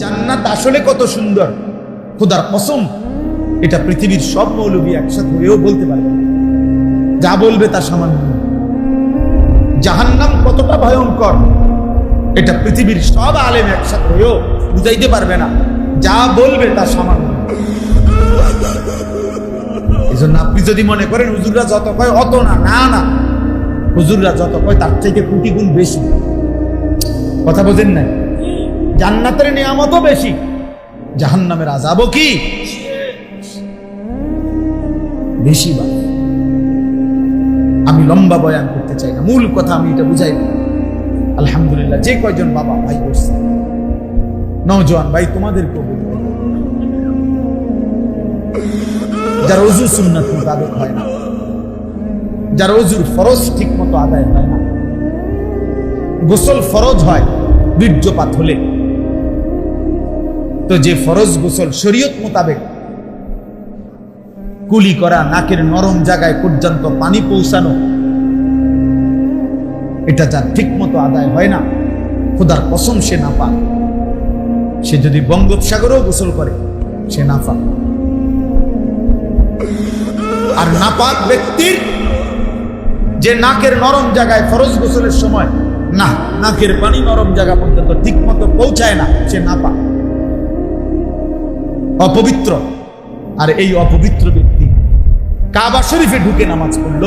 জান্নাত আসলে কত সুন্দর। খোদার কসম, এটা পৃথিবীর সব মৌলবী একসাথে হয়েও বলতে পারবে যা বলবে তা সামান্য জাহান্নাম কতটা ভয়ঙ্কর, এটা পৃথিবীর সব আলেম একসাথে হয়েও বুঝাইতে পারবে না। যা বলবে তা সামান্য এই জন্য আপনি যদি মনে করেন, হুজুররা যত কয়, অত না না না। হুজুররা যত কয়, তার থেকে কোটি গুণ বেশি। কথা বোঝেন না জান্নাতের নিয়ামতও বেশি। জাহান্নামের আজাবও কি? বেশি বা। আমি লম্বা বয়ান করতে চাই না। মূল কথা আমি এটা বুঝাই। আলহামদুলিল্লাহ, যে কয়জন বাবা ভাই করছে। নওজোয়ান ভাই তোমাদেরকেও বলব। যার অজু সুন্নাত মোতাবেক হয় না। যার অজুর ফরজ ঠিক মতো আদায় হয় না। গোসল ফরজ হয়, বীর্যপাত হলে। তো যে ফরজ গোসল শরীয়ত মোতাবেক কুলি করা, নাকের নরম জায়গায় পর্যন্ত পানি পৌঁছানো, এটা যার ঠিক মতো আদায় হয় না, খোদার কসম সে না পা সে যদি বঙ্গোপসাগরেও গোসল করে, সে না পা আর নাপাক ব্যক্তির যে নাকের নরম জায়গায় ফরজ গোসলের সময়, না, নাকের পানি নরম জায়গা পর্যন্ত ঠিক মতো পৌঁছায় না, সে না পা অপবিত্র। আর এই অপবিত্র ব্যক্তি কাবা শরীফে ঢুকে নামাজ পড়ল।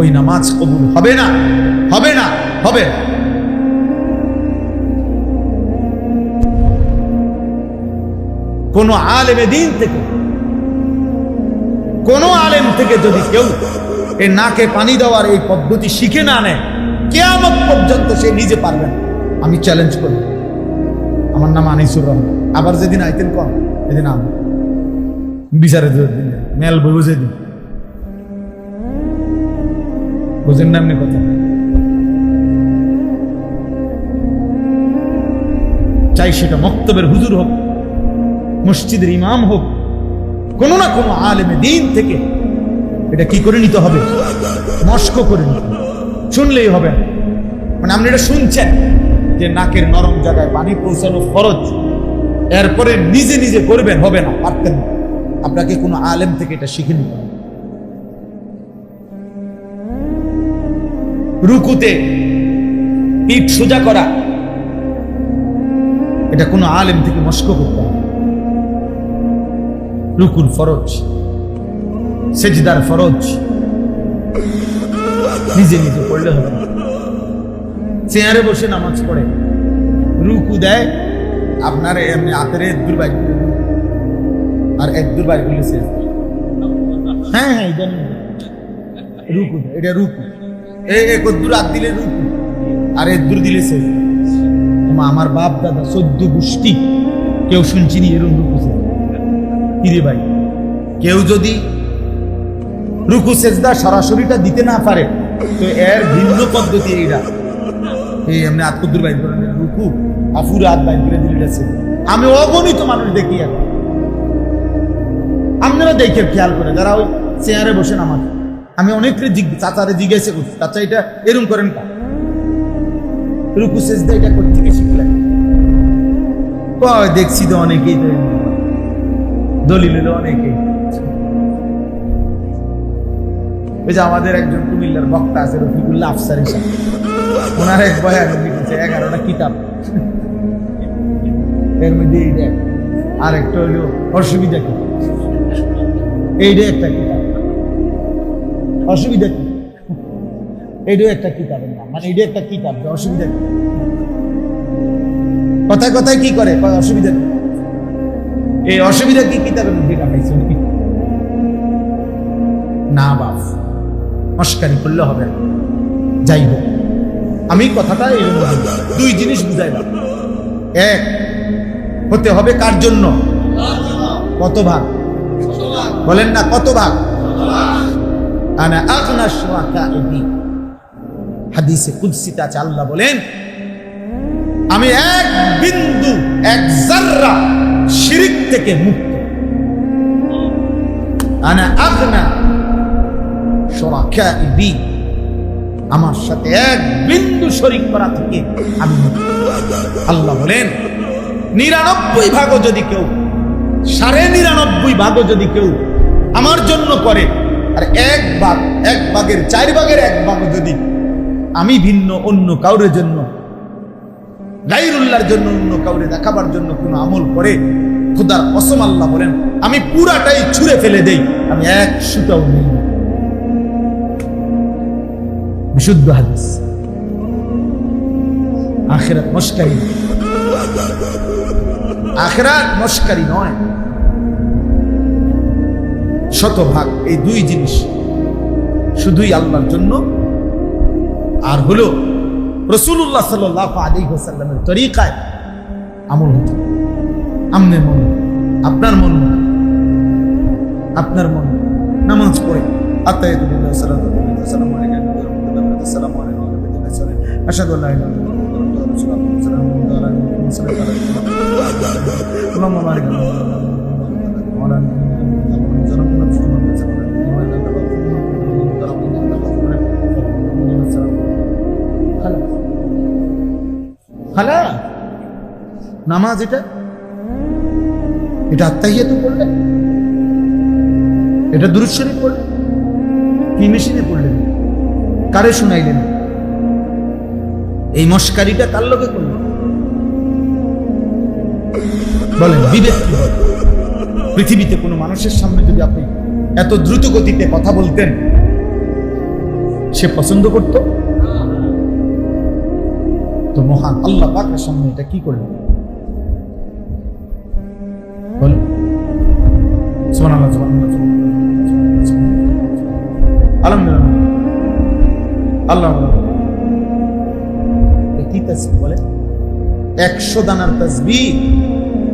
ওই নামাজ কবুল হবে না হবে না, হবে কোন আলেমে দিন থেকে, কোন আলেম থেকে যদি কেউ এ নাকে পানি দেওয়ার এই পদ্ধতি শিখে না নেয়, কেয়ামত পর্যন্ত সে নিজে পারবে না। আমি চ্যালেঞ্জ করি আমার নাম আনিসুর রহমান। আবার যেদিন আইতেন কম এদিন আম। বিচারে দিন মেল বুঝে দিন বুঝেন না এমনি কথা? চাই সেটা মক্তবের হুজুর হোক, মসজিদের ইমাম হোক, কোনো না কোনো আলেমে দিন থেকে এটা কি করে নিতে হবে? মস্ক করে নিতে। শুনলেই হবে। মানে আপনি এটা শুনছেন। যে নাকের নরম জায়গায় পানি পৌঁছানো ফরজ, এরপরে নিজে নিজে করবেন, হবে না, পারতেন না। আপনাকে কোনো আলেম থেকে এটা শিখে নিতে রুকুতে পিঠ সোজা করা, এটা কোনো আলেম থেকে মস্ক করতে হবে রুকুর ফরজ, সেজদার ফরজ, নিজে নিজে পড়লে হবে না। চেয়ারে বসে নামাজ পড়ে। রুকু দেয়, আপনার এমনি হাতের এক দূর দিবে। আর এক দূর বাইর করলে শেষ হ্যাঁ হ্যাঁ এটা রুকু এটা রুকু। এই এক দূর হাত দিলে রুকু। আর এক দূর দিলে শেষ। আমার বাপ, দাদা চোদ্দ গোষ্ঠী, কেউ শুনছি নি এরকম রুকু কিরে ভাই, কেউ যদি রুকু সেজদা সরাসরিটা দিতে না পারে, তো এর ভিন্ন পদ্ধতি এইটা। এই বাইন করে রুকু বাইন করে আমি অগণিত মানুষ দেখি এখন। আপনারা দেখে খেয়াল করে, যারা ওই চেয়ারে বসে নামাজ আমি অনেককে জিগ, চাচারে করছি, চাচা, এটা এরম করেন কা রুকু সেজদা এটা করতে থেকে শিখলেন। দেখছি তো অনেকেই তো দলিল অনেকেই। ওই যে আমাদের একজন কুমিল্লার বক্তা আছে, রফিকুল্লাহ আফসার হিসাব। ওনার এক বয়ান এগারোটা কিতাব। এর মধ্যে আর একটা অসুবিধা কি? একটা কিতাব। অসুবিধা কি? একটা মানে একটা কিতাব যে অসুবিধা কি? কথায় কথায় কি করে? অসুবিধা এই অসুবিধা কি কিতাবের মধ্যে রাখাইছে? না বাপ, মস্কারি করলে হবে যাই হোক। আমি কথাটা এরকম। দুই জিনিস বুঝাইলাম এক, হতে হবে কার জন্য? কত ভাগ বলেন না কত ভাগ আনা আগনা শুরাকাইহি হাদিসে কুদসিতে আছে, আল্লাহ বলেন, আমি এক বিন্দু, এক জাররা শিরিক থেকে মুক্ত। আনা আগনা শুরাকাইহি আমার সাথে এক বিন্দু শরিক করা থেকে আমি আল্লাহ বলেন, নিরানব্বই ভাগও যদি কেউ, সাড়ে নিরানব্বই ভাগও যদি কেউ আমার জন্য করে, আর এক ভাগ, এক ভাগের, চার ভাগের এক ভাগ যদি আমি ভিন্ন অন্য কাউরের জন্য, গাইরুল্লাহর জন্য অন্য কাউরে দেখাবার জন্য কোনো আমল করে, খুদার অসম আল্লাহ বলেন, আমি পুরাটাই ছুঁড়ে ফেলে দেই, আমি এক সুতাও নেই। বিশুদ্ধ হাদিস। আখেরাত মস্কারি। আখেরাত মস্কারি নয়। শতভাগ এই দুই জিনিস শুধুই আল্লাহর জন্য। আর হলো রসুল্লাহ সাল্লাহ আলী হোসাল্লামের তরিকায় আমল হতো। আমনের মন, আপনার মন আপনার মন, নামাজ পড়ে। আলাইহি ওয়াসাল্লাম নামাজ এটা? এটা আত্মাহিয়া তো করলে? এটা দুরুশ্বরী করলে কি মেশিনে কারে শুনাইলেন এই মস্কারিটা কার লোকে করলেন বলেন বিবেক পৃথিবীতে কোনো মানুষের সামনে যদি আপনি এত দ্রুত গতিতে কথা বলতেন সে পছন্দ করত তো মহান আল্লাহ পাকের সামনে এটা কি করলেন বলেন আল্লাহ। কি তাসবিহ বলে? একশো দানার তসবি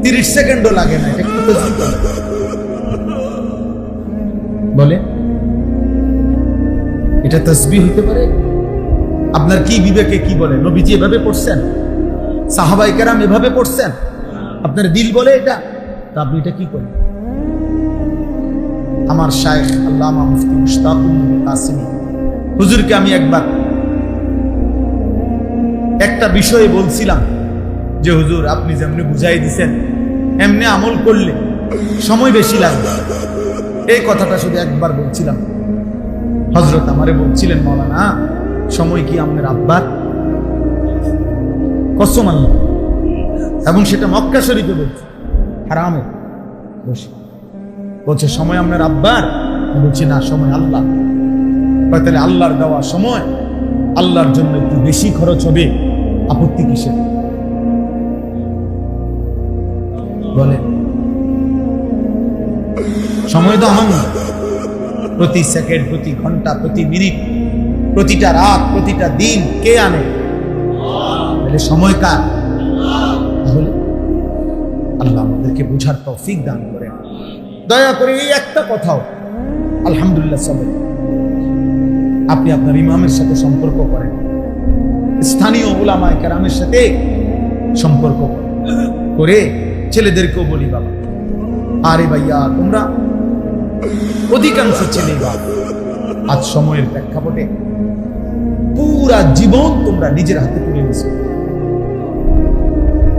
তিরিশ সেকেন্ডও লাগে না, এটা কি বলে? এটা তসবি হইতে পারে। আপনার কি বিবেকে কি বলে? নবীজি এভাবে পড়ছেন? সাহাবাই কেরাম এভাবে পড়ছেন? আপনার দিল বলে এটা? তা আপনি এটা কি করেন? আমার শায়েখ আল্লামা মুফতি মুশতাকুল নবী কাসিমি হুজুরকে আমি একবার একটা বিষয়ে বলছিলাম যে, হুজুর, আপনি যেমনি বুঝাই দিছেন, এমনি আমল করলে সময় বেশি লাগবে। এই কথাটা শুধু একবার বলছিলাম। হজরত আমারে বলছিলেন, মৌলানা, সময় কি আপনার আব্বার? কসম আল্লাহ। এবং সেটা মক্কা শরীফে বলছে। হারামে। বসে বলছে, সময় আপনার আব্বার? বলছি, না, সময় আল্লাহ। তাহলে আল্লাহর দেওয়া সময়, আল্লাহর জন্য একটু বেশি খরচ হবে। আপত্তি কিসের? বলে সময় তো আমার না প্রতি সেকেন্ড প্রতি ঘণ্টা, প্রতি মিনিট প্রতিটা রাত, প্রতিটা দিন কে আনে? সময় কার? আল্লাহ আমাদেরকে বুঝার তৌফিক দান করেন। দয়া করে এই একটা কথাও। আলহামদুলিল্লাহ, সবাই। আপনি আপনার ইমামের সাথে সম্পর্ক করেন। স্থানীয় ওলামায় কেরামের সাথে সম্পর্ক করে ছেলেদেরকেও বলি, বাবা। আরে ভাইয়া, তোমরা অধিকাংশ ছেলে বাবা। আজ সময়ের প্রেক্ষাপটে পুরা জীবন তোমরা নিজের হাতে তুলে নিছো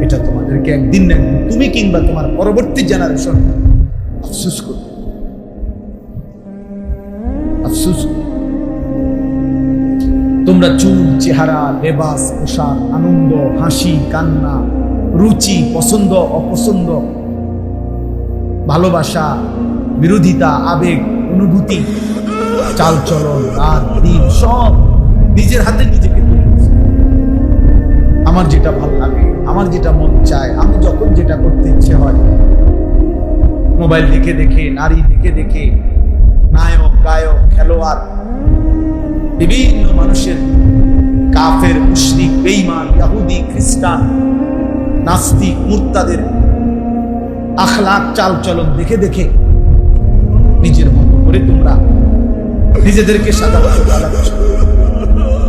এটা তোমাদেরকে একদিন না তুমি কিংবা তোমার পরবর্তী জেনারেশন আফসুস করবে আফসুস করবে। তোমরা চুল, চেহারা, লেবাস, পোশাক, আনন্দ, হাসি, কান্না, রুচি, পছন্দ, অপছন্দ, ভালোবাসা, বিরোধিতা, আবেগ, অনুভূতি, চালচলন রাত দিন সব নিজের হাতে নিজেকে আমার যেটা ভালো লাগে, আমার যেটা মন চায়, আমি যখন যেটা করতে ইচ্ছে হয়, মোবাইল দেখে দেখে, নারী দেখে দেখে, নায়ক, গায়ক, খেলোয়াড় বিভিন্ন মানুষের কাফের, মুশরিক বেইমান ইহুদি, খ্রিস্টান, নাস্তিক, মুর্তাদের আখলাক চালচলন দেখে দেখে নিজের মতো করে তোমরা নিজেদেরকে সাদা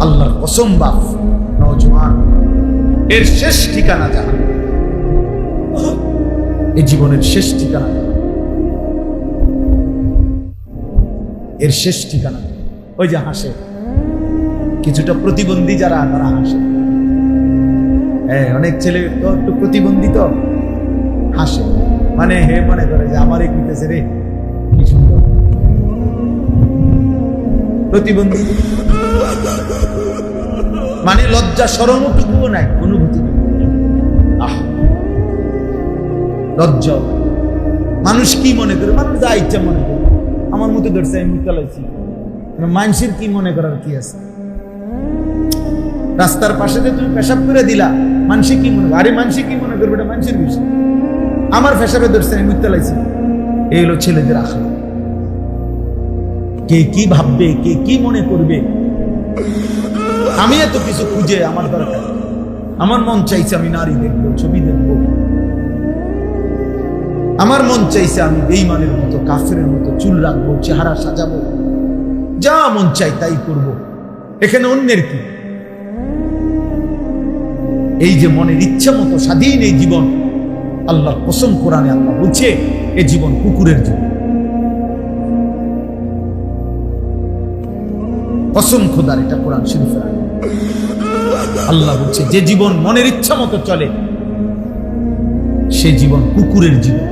আল্লাহর কসম নজওয়ান এর শেষ ঠিকানা জাহান। এই জীবনের শেষ ঠিকানা। এর শেষ ঠিকানা। ওই যে হাসে। কিছুটা প্রতিবন্ধী যারা, তারা হাসে। হ্যাঁ অনেক ছেলে তো একটু প্রতিবন্ধী তো হাসে। মানে হে মনে করে যে আমার কইতেছে রে, কি প্রতিবন্ধী। মানে লজ্জা সরমটুকুও নাই, অনুভূতি আহ! লজ্জা মানুষ কি মনে করে? মানুষ যা ইচ্ছা মনে করে। আমার মতো ধরছে, আমি চালাইছি মানুষের কি মনে করার কি আছে? রাস্তার পাশে যে তুমি পেশাব করে দিলা মানুষে কি মনে আরে মানুষে কি মনে করবে এটা মানুষের বিষয়। আমার পেশাবে ধরছে আমি চালাইছি এই হলো ছেলেদের আশা কে কি ভাববে, কে কি মনে করবে? আমি এত কিছু খুঁজে আমার দরকার। আমার মন চাইছে আমি নারী দেখব, ছবি দেখব। আমার মন চাইছে আমি বেইমানের মতো কাফের মতো, চুল রাখব, চেহারা সাজাবো। যা মন চাই তাই করব। এখানে অন্যের কি? এই যে মনের ইচ্ছা মতো স্বাধীন এই জীবন, আল্লাহর কসম কোরআনে আল্লাহ বলছে, এ জীবন কুকুরের জীবন। কসম খোদার এটা কোরআন শরীফ। আল্লাহ বলছে, যে জীবন মনের ইচ্ছা মতো চলে, সে জীবন কুকুরের জীবন।